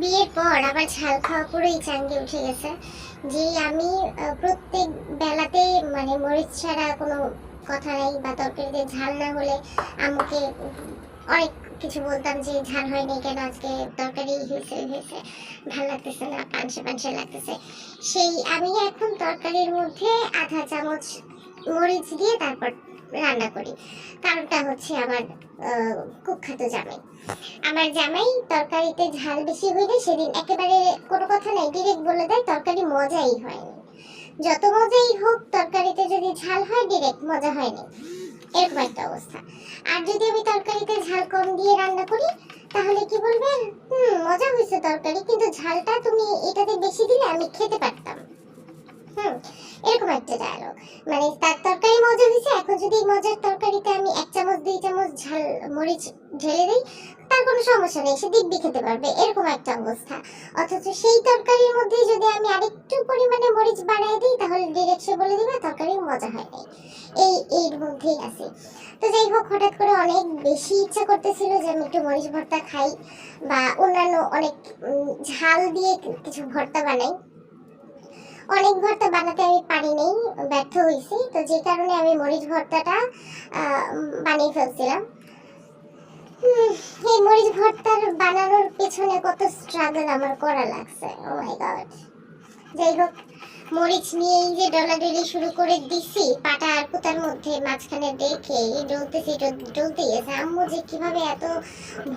বিয়ের পর আবার ঝাল খাওয়া পুরোই চাঙ্গে উঠে গেছে। যে আমি প্রত্যেক বেলাতে মানে মরিচ ছাড়া কোনো কথা নাই বা তরকারিতে ঝাল না হলে আমাকে অনেক কিছু বলতাম যে ঝাল হয়নি কেন, আজকে তরকারি হয়েছে হয়েছে। ভালো লাগতেছে না, পানসে পানসে লাগতেছে। সেই আমি এখন তরকারির মধ্যে আধা চামচ মরিচ দিয়ে তারপর রান্না করি। কারণটা হচ্ছে আমার কুখ্যাত জামাই। আমার জামাই তরকারিতে ঝাল বেশি হইলে সেদিন একেবারে কোনো কথা নাই ডিরেক্ট বলে দেয়, তরকারি মজাই হয়নি। যত মজাই হোক, তরকারিতে যদি ঝাল হয় ডিরেক্ট মজা হয়নি। এরকম একটা অবস্থা। আর যদি আমি তরকারিতে ঝাল কম দিয়ে রান্না করি, তাহলে কি বলবে? হুম, মজা হয়েছে তরকারি, কিন্তু ঝালটা তুমি এটাতে বেশি দিলে আমি খেতে পারতাম। হুম, এরকম একটা ডায়লগ মানে ঢেলে দিই, তার কোনো সমস্যা নেই, সে দিব্যি খেতে পারবে, এরকম একটা অবস্থা। অথচ সেই তরকারির মধ্যে যদি আমি আরেকটু পরিমাণে মরিচ বাড়াই দিই, তাহলে ডিরেক্ট সে বলে দিবে তরকারি মজা হয় নাই। এই, এর মধ্যেই আছে। তো যাই হোক, হঠাৎ করে অনেক বেশি ইচ্ছা করতেছিল যে আমি একটু মরিচ ভর্তা খাই, বা অন্যান্য অনেক ঝাল দিয়ে কিছু ভর্তা বানাই। অনেক ভর্তা বানাতে আমি পারি নাই, ব্যর্থ হয়েছি তো যে কারণে আমি মরিচ ভর্তাটা বানিয়ে ফেলছিলাম। এই মরিচ ভর্তার বানানোর পেছনে কত স্ট্রাগল আমার করা লাগছে। ও মাই গড যাই হোক, মরিচ নিয়ে এই যে ডলাডলি শুরু করে দিছি, পাটা আর পুতার মধ্যে মাঝখানে দেখে ডলতেছি, ডল- ডলতেই আছে। আম্মু যে কীভাবে এত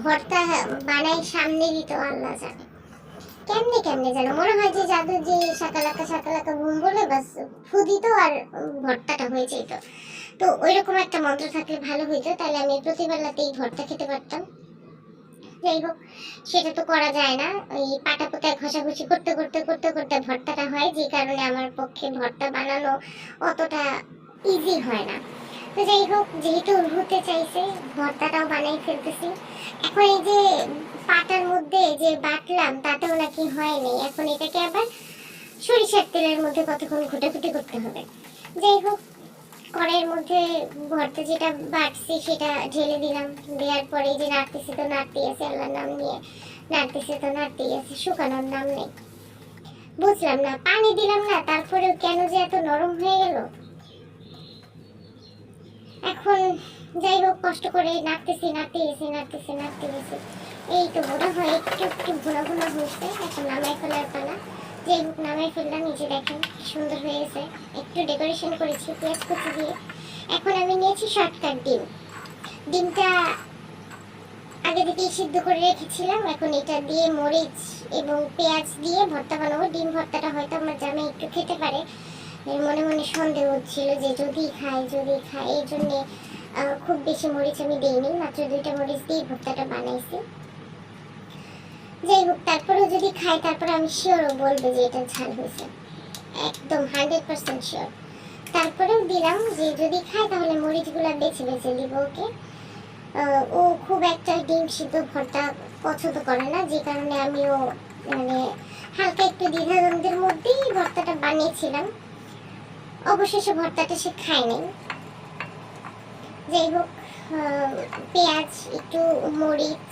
ভর্তা বানাই সামনে দিত আল্লাহ জানে। কেমনে কেমনে যেন মনে হয় যে জাদু যে সাকালাকা সাকালাকা ঘুম বলে, বাস ফু দিত আর ভর্তাটা হয়ে যেত। তো ওইরকম একটা মন্ত্র থাকলে ভালো হইতো, তাহলে আমি প্রতিবেলাতেই ভর্তা খেতে পারতাম। যাই হোক, সেটা তো করা যায় না। ওই পাটা পোতায় ঘষাঘষি করতে করতে করতে করতে ভর্তাটা হয়, যে কারণে আমার পক্ষে ভর্তা বানানো অতটা ইজি হয় না। তো যাই হোক, যেহেতু হতে চাইছে, ভর্তাটাও বানাই ফেলতেছি। এখন এই যে পাটার মধ্যে যে বাটলাম, তাতেও নাকি হয়নি এখন এটাকে আবার সরিষার তেলের মধ্যে কতক্ষণ ঘুটাঘুটি করতে হবে। যাই হোক কড়াইয়ের মধ্যে ভর্তা যেটা বাটছি সেটা ঢেলে দিলাম। দেওয়ার পরে যে নাড়তেছি তো নাড়তেই আছে, আল্লাহর নাম নিয়ে নাড়তেছি তো নাড়তেই আছে, শুকানোর নাম নেই। বুঝলাম না, পানি দিলাম না, তারপরেও কেন যে এত নরম হয়ে গেল? এখন যাই হোক, কষ্ট করে নাড়তেছি নাড়তে গেছি নাড়তেছি। নাড়তে গেছি এই তো মনে হয় একটু একটু ভুনা ভুনা হয়েছে, এখন নামাই ফেলার পালা। যাই হোক নামাই ফেললাম নিচে দেখেন সুন্দর হয়ে গেছে একটু ডেকোরেশন করেছি, পেঁয়াজ কুচি দিয়ে। এখন আমি নিয়েছি শর্টকাট ডিম। ডিমটা আগে থেকেই সিদ্ধ করে রেখেছিলাম, এখন এটা দিয়ে মরিচ এবং পেঁয়াজ দিয়ে ভর্তা বানাবো। ডিম ভর্তাটা হয়তো আমার জামাই একটু খেতে পারে। মনে মনে সন্দেহ হচ্ছিল যে যদি খাই যদি খাই এই জন্যে খুব বেশি মরিচ আমি দিইনি। মাত্র দুইটা মরিচ দিয়ে ভর্তাটা বানাইছি। যাই হোক, তারপরেও যদি খাই, তারপরে আমি শিওরও বলব যে এটা ঝাল হয়েছে। একদম হান্ড্রেড পার্সেন্ট শিওর তারপরেও দিলাম যে যদি খাই, তাহলে মরিচগুলো বেছে বেছে দিব ওকে। ও খুব একটা ডিম সিদ্ধ ভর্তা পছন্দ করে না, যে কারণে আমিও মানে হালকা একটু দ্বিধাদ্বন্দ্বের মধ্যেই ভর্তাটা বানিয়েছিলাম। অবশেষে ভর্তাটা সে খায় যাই হোক পেঁয়াজ, একটু মরিচ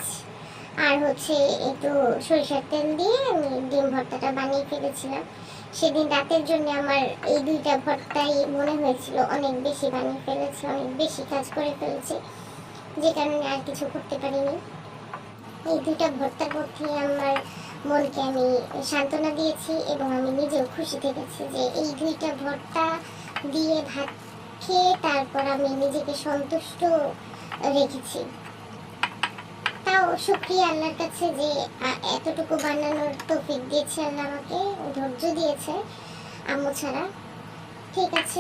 আর হচ্ছে একটু সরিষার তেল দিয়ে আমি ডিম ভর্তাটা বানিয়ে ফেলেছিলাম। সেদিন রাতের জন্য আমার এই দুইটা ভর্তাই মনে হয়েছিল অনেক বেশি বানিয়ে ফেলেছি, অনেক বেশি কাজ করে ফেলেছি, যে কারণে আর কিছু করতে পারিনি। এই দুইটা ভর্তার মধ্যে আমার মনকে আমি সান্ত্বনা দিয়েছি এবং আমি নিজেও খুশি থেকেছি যে এই দুইটা ভর্তা দিয়ে ভাত খেয়ে তারপর আমি নিজেকে সন্তুষ্ট রেখেছি। তাও শুক্রিয়া আল্লাহর কাছে যে এতটুকু বানানোর তৌফিক দিয়েছে আল্লাহ আমাকে ধৈর্য দিয়েছে আম্মু ছাড়া। ঠিক আছে।